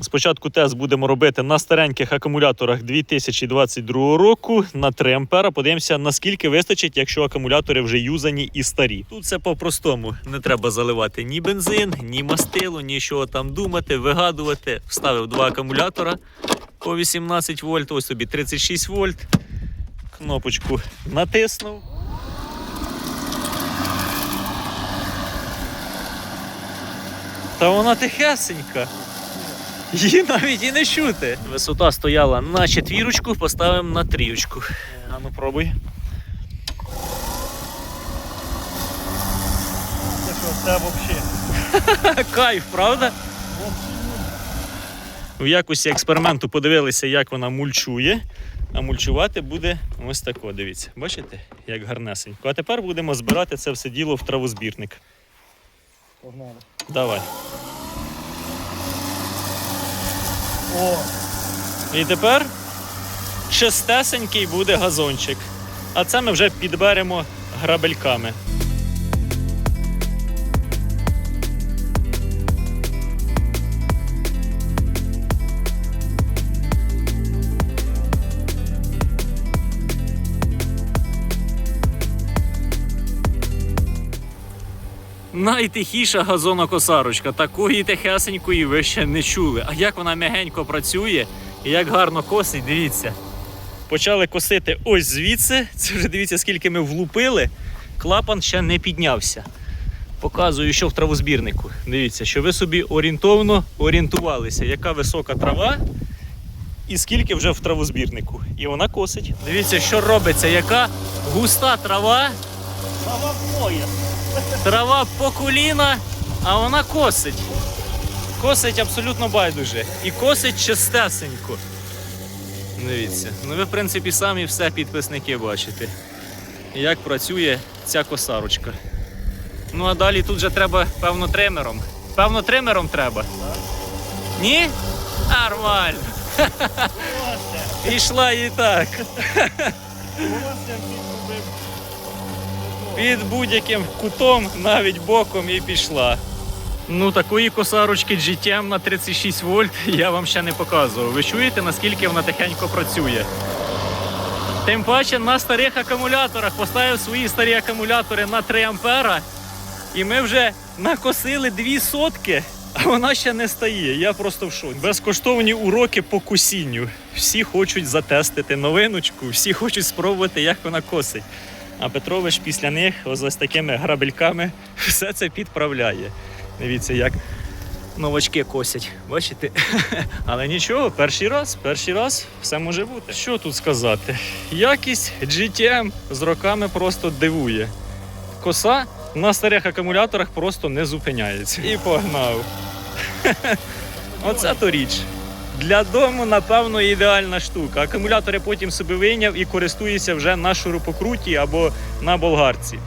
Спочатку тест будемо робити на стареньких акумуляторах 2022 року на 3 ампера. Подивимося, наскільки вистачить, якщо акумулятори вже юзані і старі. Тут все по-простому. Не треба заливати ні бензин, ні мастило, нічого там думати, вигадувати. Вставив два акумулятора по 18 вольт, ось тобі 36 вольт. Кнопочку натиснув. Та вона тихесенька. Її навіть і не чути. Висота стояла на четвірочку, поставимо на трієчку. А ну пробуй. Це що, це взагалі? Кайф, правда? В якості експерименту подивилися, як вона мульчує. А мульчувати буде ось тако, дивіться. Бачите, як гарнесенько. А тепер будемо збирати це все діло в травозбірник. Погнали. Давай. О, І тепер чистесенький буде газончик. А це ми вже підберемо грабельками. Найтихіша газонокосарочка. Такої тихесенької ви ще не чули. А як вона м'ягенько працює і як гарно косить, дивіться. Почали косити ось звідси. Це вже дивіться, скільки ми влупили. Клапан ще не піднявся. Показую, що в травозбірнику. Дивіться, що ви собі орієнтовно орієнтувалися, яка висока трава і скільки вже в травозбірнику. І вона косить. Дивіться, що робиться, яка густа трава. сама моя. Трава по коліна, а вона косить. Косить абсолютно байдуже. І косить чистесенько. Дивіться. Ну ви, в принципі, самі все підписники бачите. Як працює ця косарочка. Ну а далі тут же треба, певно, тримером. Певно, тримером треба. Ні? Нормально. Пішла і так. Під будь-яким кутом, навіть боком і пішла. Ну, такої косарочки GTM на 36 вольт я вам ще не показував. Ви чуєте, наскільки вона тихенько працює? Тим паче на старих акумуляторах поставив свої старі акумулятори на 3 ампера, і ми вже накосили 2 сотки, а вона ще не стає. Я просто в шоці. Безкоштовні уроки по кусінню. Всі хочуть затестити новиночку, всі хочуть спробувати, як вона косить. А Петрович після них ось такими грабельками все це підправляє. Дивіться, як новачки косять. Бачите? Але нічого, перший раз, перший раз все може бути. Що тут сказати? Якість GTM з роками просто дивує. Коса на старих акумуляторах просто не зупиняється. І погнав. Оце то річ. Для дому, напевно, ідеальна штука. Акумулятори потім собі вийняв і користується вже на шурупокруті або на болгарці.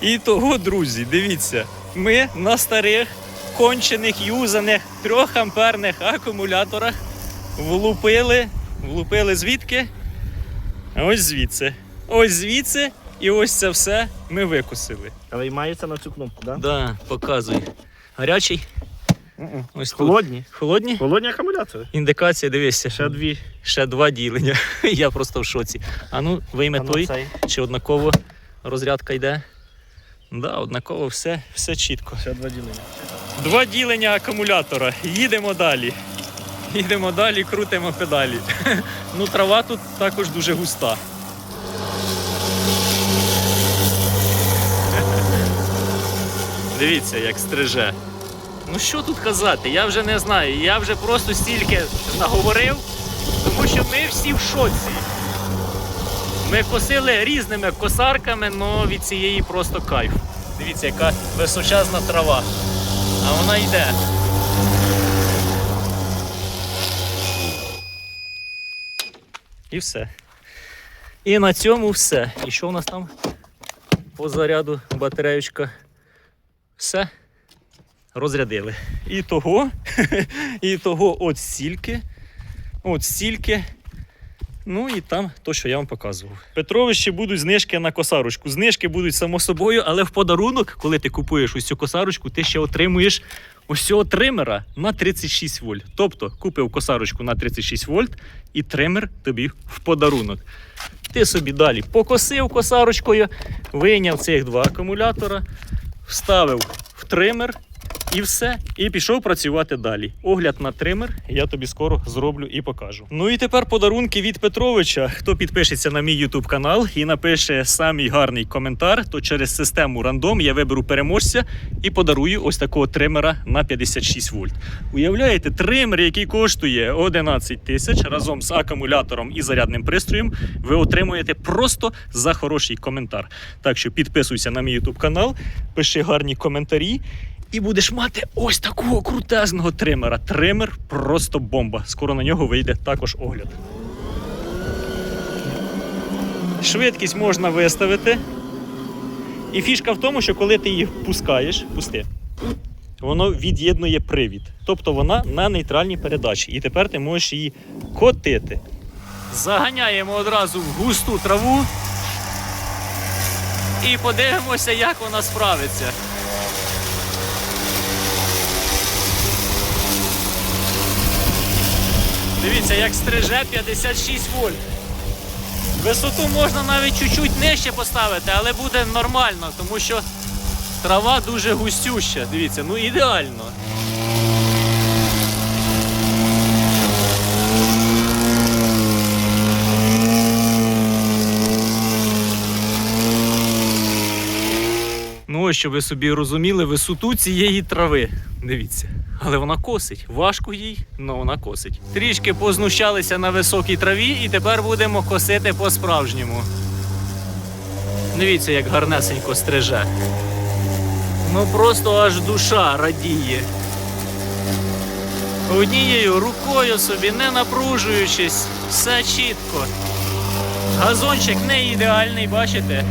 І того, друзі, дивіться, ми на старих кончених юзаних 3 амперних акумуляторах влупили, влупили звідки? Ось звідси. Ось звідси, і ось це все ми викосили. Але й мається на цю кнопку, так? Да, показуй. Гарячий. Ось тут. Холодні. Холодні? Холодні акумулятори. Індикація, дивися, Ще дві. ще два ділення. Я просто в шоці. А ну, вийме А ну, той, цей. чи однаково розрядка йде. Да, однаково все, все чітко. Ще два ділення. Два ділення акумулятора. Їдемо далі. Їдемо далі, крутимо педалі. Ну, трава тут також дуже густа. Дивіться, як стриже. Ну що тут казати? Я вже не знаю. Я вже просто стільки наговорив, тому що ми всі в шоці. Ми косили різними косарками, але від цієї просто кайф. Дивіться, яка височезна трава. А вона йде. І все. І на цьому все. І що у нас там по заряду батареючка? Все. Розрядили. І того, і того от стільки, от стільки Ну і там то, що я вам показував. Петровичі будуть знижки на косарочку. Знижки будуть само собою, але в подарунок, коли ти купуєш ось цю косарочку, ти ще отримуєш ось цього тримера на 36 вольт. Тобто купив косарочку на 36 вольт і тример тобі в подарунок. Ти собі далі покосив косарочкою, вийняв цих два акумулятора, вставив в тример і все. І пішов працювати далі. Огляд на тример я тобі скоро зроблю і покажу. Ну і тепер подарунки від Петровича. Хто підпишеться на мій YouTube канал і напише самий гарний коментар, то через систему рандом я виберу переможця і подарую ось такого тримера на 56 вольт. Уявляєте, тример, який коштує 11 тисяч разом з акумулятором і зарядним пристроєм, ви отримуєте просто за хороший коментар. Так що підписуйся на мій YouTube канал, пиши гарні коментарі. І будеш мати ось такого крутезного тримера. Тример просто бомба. Скоро на нього вийде також огляд. Швидкість можна виставити. І фішка в тому, що коли ти її пускаєш, пусти, воно від'єднує привід. Тобто вона на нейтральній передачі. І тепер ти можеш її котити. Заганяємо одразу в густу траву. І подивимося, як вона справиться. Дивіться, як стриже 56 вольт. Висоту можна навіть чуть-чуть нижче поставити, але буде нормально, тому що трава дуже густюща. Дивіться, ну ідеально. Щоб ви собі розуміли висоту цієї трави. Дивіться. Але вона косить. Важко їй, але вона косить. Трішки познущалися на високій траві, і тепер будемо косити по-справжньому. Дивіться, як гарнесенько стриже. Ну просто аж душа радіє. Однією рукою собі, не напружуючись, все чітко. Газончик не ідеальний, бачите?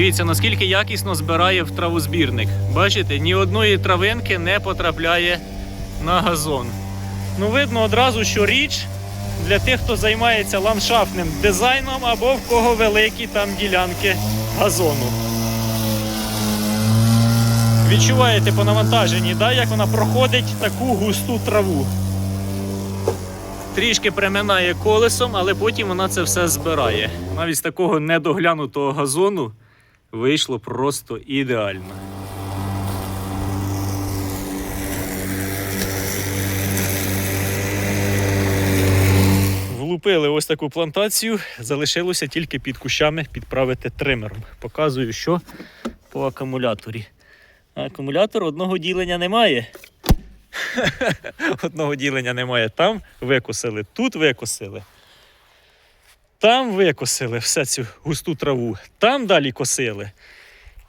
Дивіться, наскільки якісно збирає в травозбірник. Бачите, ні одної травинки не потрапляє на газон. Ну, видно одразу, що річ для тих, хто займається ландшафтним дизайном або в кого великі там ділянки газону. Відчуваєте по навантаженні, да, як вона проходить таку густу траву. Трішки приминає колесом, але потім вона це все збирає. Навіть з такого недоглянутого газону вийшло просто ідеально. Влупили ось таку плантацію, залишилося тільки під кущами підправити тримером. Показую, що по акумуляторі. Акумулятор одного ділення немає. Одного ділення немає. Там викосили, тут викосили. Там викосили все цю густу траву, там далі косили.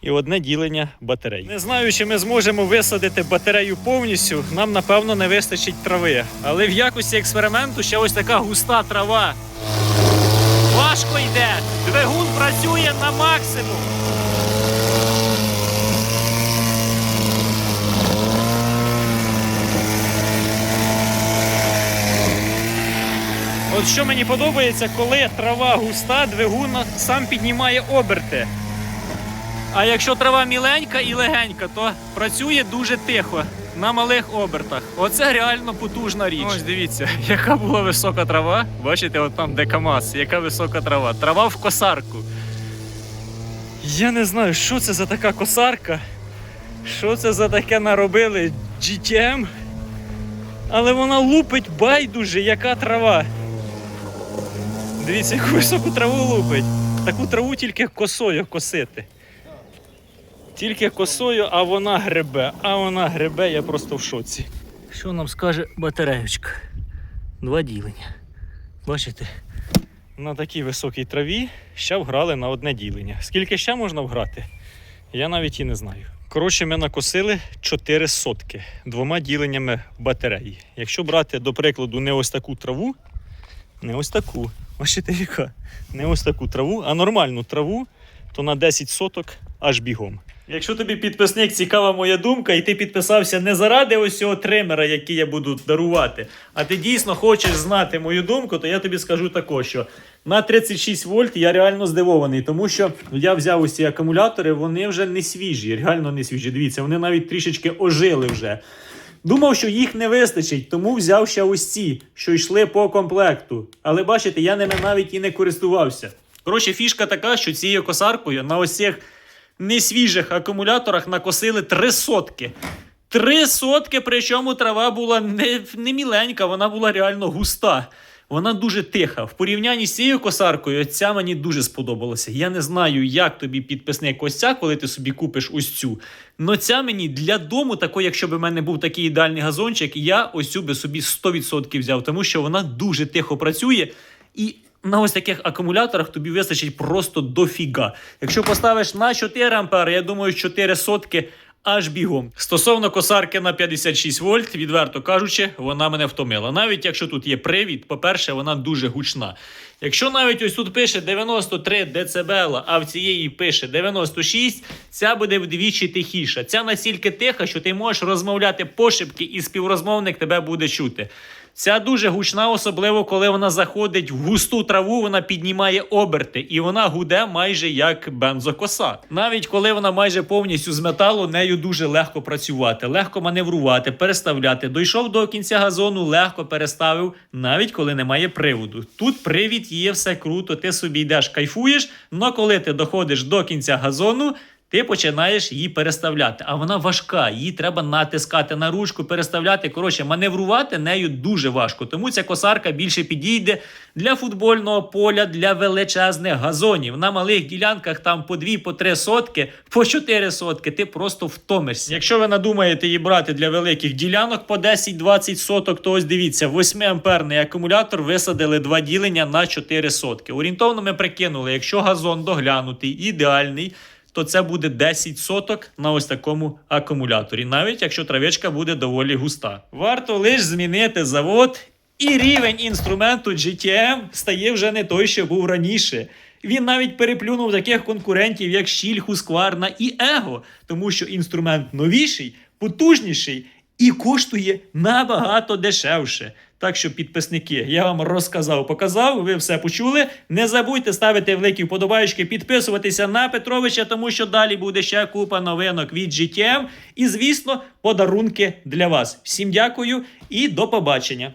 І одне ділення батарей. Не знаю, чи ми зможемо висадити батарею повністю. Нам, напевно, не вистачить трави. Але в якості експерименту ще ось така густа трава. Важко йде. Двигун працює на максимум. От що мені подобається, коли трава густа, двигун сам піднімає оберти. А якщо трава міленька і легенька, то працює дуже тихо на малих обертах. Оце реально потужна річ. Ось дивіться, яка була висока трава. Бачите, от там де КАМАЗ, яка висока трава. Трава в косарку. Я не знаю, що це за така косарка. Що це за таке наробили GTM. Але вона лупить байдуже, яка трава. Дивіться, яку високу траву лупить. Таку траву тільки косою косити. Тільки косою, а вона гребе. А вона гребе, я просто в шоці. Що нам скаже батареючка? Два ділення. Бачите? На такій високій траві ще вграли на одне ділення. Скільки ще можна вграти? Я навіть і не знаю. Коротше, ми накосили 4 сотки двома діленнями батареї. Якщо брати, до прикладу, не ось таку траву, не ось таку, бачите, яка? Не ось таку траву, а нормальну траву то на 10 соток аж бігом. Якщо тобі підписник цікава моя думка, і ти підписався не заради ось цього тримера, який я буду дарувати, а ти дійсно хочеш знати мою думку, то я тобі скажу також, що на 36 вольт я реально здивований, тому що я взяв ось ці акумулятори, вони вже не свіжі, реально не свіжі. Дивіться, вони навіть трішечки ожили вже. Думав, що їх не вистачить, тому взяв ще ось ці, що йшли по комплекту. Але бачите, я ними навіть і не користувався. Коротше, фішка така, що цією косаркою на ось цих несвіжих акумуляторах накосили три сотки. Три сотки, причому трава була не, не міленька, вона була реально густа. Вона дуже тиха. В порівнянні з цією косаркою, ця мені дуже сподобалася. Я не знаю, як тобі підписник ось ця, коли ти собі купиш ось цю. Но ця мені для дому, такої, якщо б в мене був такий ідеальний газончик, я ось цю би собі 100% взяв, тому що вона дуже тихо працює і. На ось таких акумуляторах тобі вистачить просто дофіга. Якщо поставиш на 4 ампери, я думаю, 4 сотки аж бігом. Стосовно косарки на 56 вольт, відверто кажучи, вона мене втомила. Навіть якщо тут є привід, по-перше, вона дуже гучна. Якщо навіть ось тут пише 93 дБ, а в цієї пише 96, ця буде вдвічі тихіша. Ця настільки тиха, що ти можеш розмовляти пошепки, і співрозмовник тебе буде чути. Ця дуже гучна, особливо коли вона заходить в густу траву, вона піднімає оберти, і вона гуде майже як бензокоса. Навіть коли вона майже повністю з металу, нею дуже легко працювати, легко маневрувати, переставляти. Дійшов до кінця газону, легко переставив, навіть коли немає приводу. Тут привід є, все круто, ти собі йдеш, кайфуєш. але коли ти доходиш до кінця газону. Ти починаєш її переставляти, а вона важка. Її треба натискати на ручку, переставляти. Коротше, маневрувати нею дуже важко. Тому ця косарка більше підійде для футбольного поля, для величезних газонів. На малих ділянках там по 2, по 3 сотки, по 4 сотки. Ти просто втомишся. Якщо ви надумаєте її брати для великих ділянок по 10-20 соток, то ось дивіться, 8 амперний акумулятор висадили два ділення на 4 сотки. Орієнтовно ми прикинули, якщо газон доглянутий, ідеальний то це буде 10 соток на ось такому акумуляторі, навіть якщо травичка буде доволі густа. Варто лише змінити завод, і рівень інструменту GTM стає вже не той, що був раніше. Він навіть переплюнув таких конкурентів, як Щіль, Хускварна і Его, тому що інструмент новіший, потужніший і коштує набагато дешевше. Так що, підписники, я вам розказав, показав, ви все почули. Не забудьте ставити великі вподобайки, підписуватися на Петровича, тому що далі буде ще купа новинок від GTM. І, звісно, подарунки для вас. Всім дякую і до побачення.